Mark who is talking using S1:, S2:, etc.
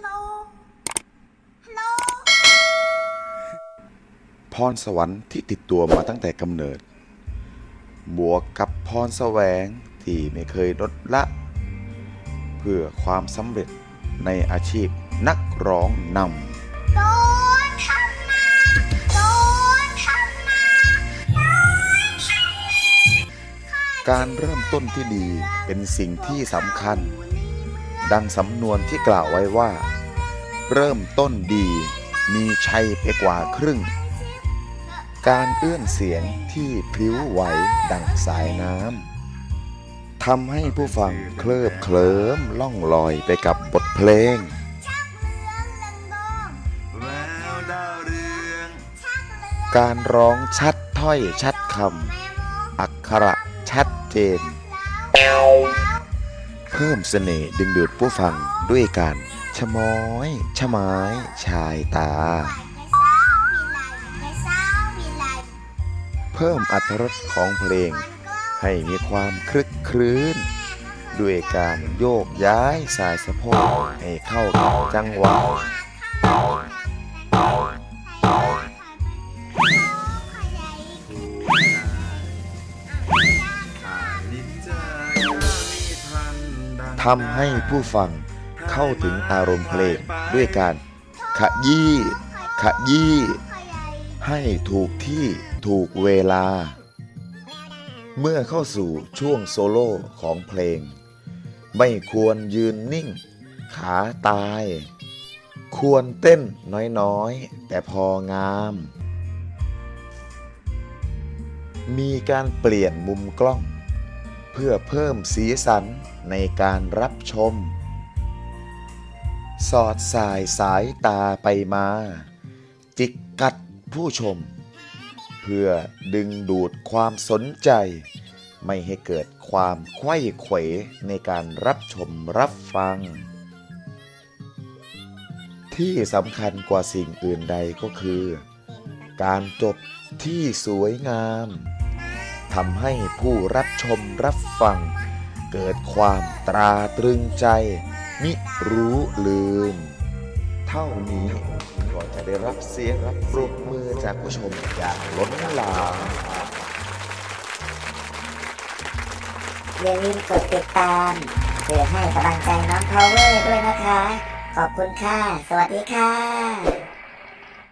S1: Hello Hello
S2: พรสวรรค์ที่ติดตัวมาตั้งแต่กำเนิด บวกกับพรแสวงที่ไม่เคยลดละ เพื่อความสำเร็จในอาชีพนักร้องน
S1: โดนทำมาโดนทำมาำ
S2: การเริ่มต้นที่ดีเป็นสิ่งที่สำคัญ ดังสำนวนที่กล่าวไว้ว่า เริ่มต้นดีมีชัยไปกว่าครึ่ง การเอื้อนเสียงที่พลิ้วไหวดังสายน้ำทำให้ผู้ฟังเคลิบเคลิ้มล่องลอยไปกับบทเพลง
S1: กา
S3: ร
S1: ร้อง
S2: ชัดถ้อยชัดคำ อักขระชัดเจน พิ่มเสน่ห์ดึงดูดผู้ฟังด้วยการชะม้อยชะไม้ชายตา
S1: เพิ่
S2: มอัตรรสของเพลง ให้มีความคลึกคลื้น ด้วยการโยกย้ายสายสะโพกให้เข้ากับจังหวะ
S3: ทำ
S2: ให้ผู้ฟังเข้าถึงอารมณ์เพลงด้วยการขยี้ขยี้ให้ถูกที่ถูกเวลา เมื่อเข้าสู่ช่วงโซโล่ของเพลง ไม่ควรยืนนิ่ง ขาตาย ควรเต้นน้อยๆ แต่พองาม มีการเปลี่ยนมุมกล้อง พื่อเพิ่มสีสันในการรับชม สอดสายสายตาไปมา จิกกัดผู้ชม เพื่อดึงดูดความสนใจ ไม่ให้เกิดความไขว้เขวในการรับชมรับฟัง ที่สำคัญกว่าสิ่งอื่นใดก็คือ การจบที่สวยงาม ทำให้ผู้รับชมรับฟัง เกิดความตราตรึงใจ มิรู้ลืม เท่านี้ก็จะได้รับเสียงรับปรบมือจากผู้ชมอย่างล้นหลาม
S4: อย่าลืมกดติดตามเพื่อให้กำลังใจน้องพาวเวอร์ด้วยนะคะ ขอบคุณค่ะ สวัสดีค่ะ